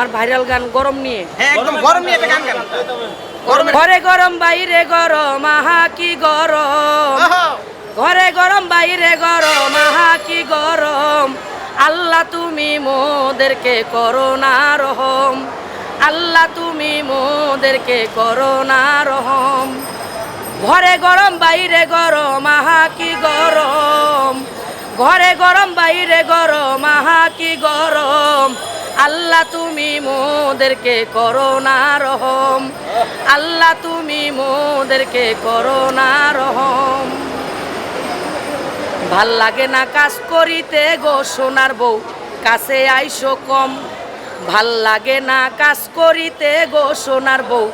আমার ভাইরাল গান গরম নিয়ে। হ্যাঁ একদম গরম নিয়ে একটা গান গান। গরমে ঘরে গরম বাইরে গরম আহা কি গরম। ঘরে গরম বাইরে গরম আহা কি গরম। আল্লাহ তুমি মোদেরকে করো না রহম। আল্লাহ তুমি মোদেরকে করো না রহম। ঘরে গরম বাইরে গরম আহা কি গরম। ঘরে গরম বাইরে গরম আহা কি গরম। আল্লাহ তুমি মোদেরকে করো না রহম। আল্লাহ তুমি মোদেরকে করো না রহম। ভালো লাগে না কাজ করিতে গো সোনার বউ কাছে আইসো কম। ভালো লাগে না কাজ করিতে গো সোনার বউ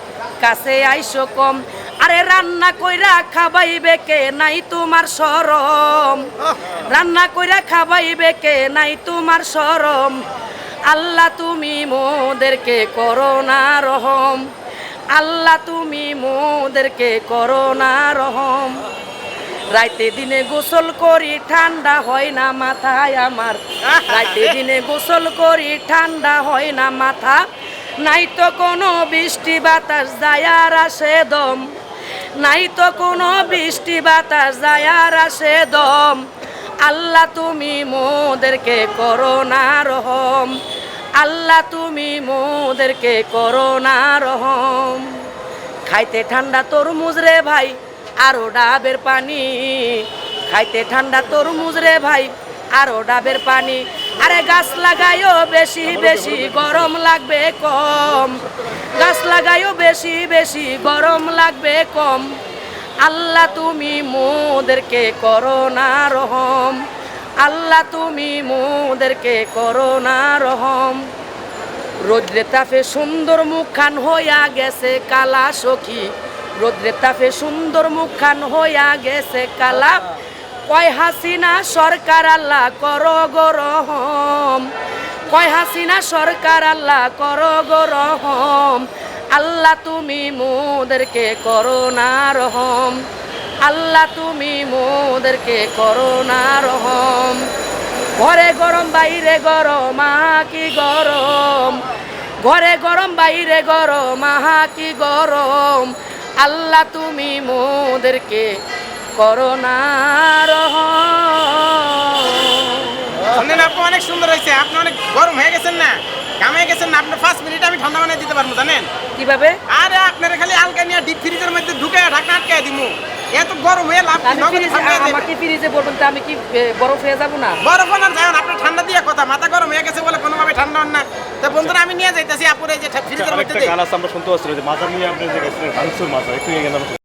কাছে আইসো কম। আরে রান্না কইরা খাবাইবে কে নাই তোমার সরম? রান্না কইরা খাবাইবে কে নাই তোমার সরম? আল্লাহ তুমি মোদেরকে করো না রহম। আল্লাহ তুমি মোদেরকে করো না রহম। রাইতে দিনে গোসল করি, ঠান্ডা হয় না মাথায় আমার। রাইতে দিনে গোসল করি, ঠান্ডা হয় না মাথা। নাই তো কোনো বৃষ্টি বাতাস যায় আর আসে দম। নাই তো কোনো বৃষ্টি বাতাস যায় আর আসে দম। আল্লাহ তুমি মোদেরকে করো না রহম। আল্লাহ তুমি মোদেরকে করো না রহম। খাইতে ঠান্ডা তরমুজ রে ভাই, আরও ডাবের পানি। খাইতে ঠান্ডা তরমুজ রে ভাই, আরও ডাবের পানি। আরে গাছ লাগাইও বেশি বেশি গরম লাগবে কম। গাছ লাগাইও বেশি বেশি গরম লাগবে কম। আল্লাহ তুমি মোদেরকে করো না রহম। আল্লাহ তুমি মোদেরকে করো না রহম। রোদ্রে তাপে সুন্দর মুখখান হইয়া গেছে কালা সখী। রোদ্রে তাপে সুন্দর মুখখান হইয়া গেছে কালা। কয় হাসিনা সরকার আল্লাহ কর গরহম কয় হাসিনা সরকার আল্লাহ কর গরহম আল্লাহ তুমি মোদেরকে করো না রহম। আল্লাহ তুমি মোদেরকে করো না রহম। ঘরে গরম বাইরে গরম আহা কি গরম। ঘরে গরম বাইরে গরম আহা কি গরম। আল্লাহ তুমি মোদেরকে করোনা শুনলেন আপনি অনেক সুন্দর হয়েছে। আপনি অনেক গরম হয়ে গেছেন না? কামে গেছেন না? আপনার পাঁচ মিনিট আমি ঠান্ডা বানিয়ে দিতে পারব জানেন? কীভাবে? আরে আপনারা খালি আলকা নিয়ে ডিপ ফ্রিজের মধ্যে ঢুকে ঢাকনা আটকে দিমু। এত গরম হয়ে লাভ। আমাকে ফ্রিজে বলবেন তো আমি কি বরফ হয়ে যাব না? বরফ না যায় আপনার ঠান্ডা দিয়ে কথা। মাথা গরম হয়ে গেছে বলে কোনোভাবে ঠান্ডা হন না। তো বন্ধুরা আমি নিয়ে যাইতেছি আপুরে যে ফ্রিজের মধ্যে আমরা শুনতে পাচ্ছি যে মাথা নিয়ে আপনি যে গেছিলেন ভাঙচুর মাথা একটু এগিয়ে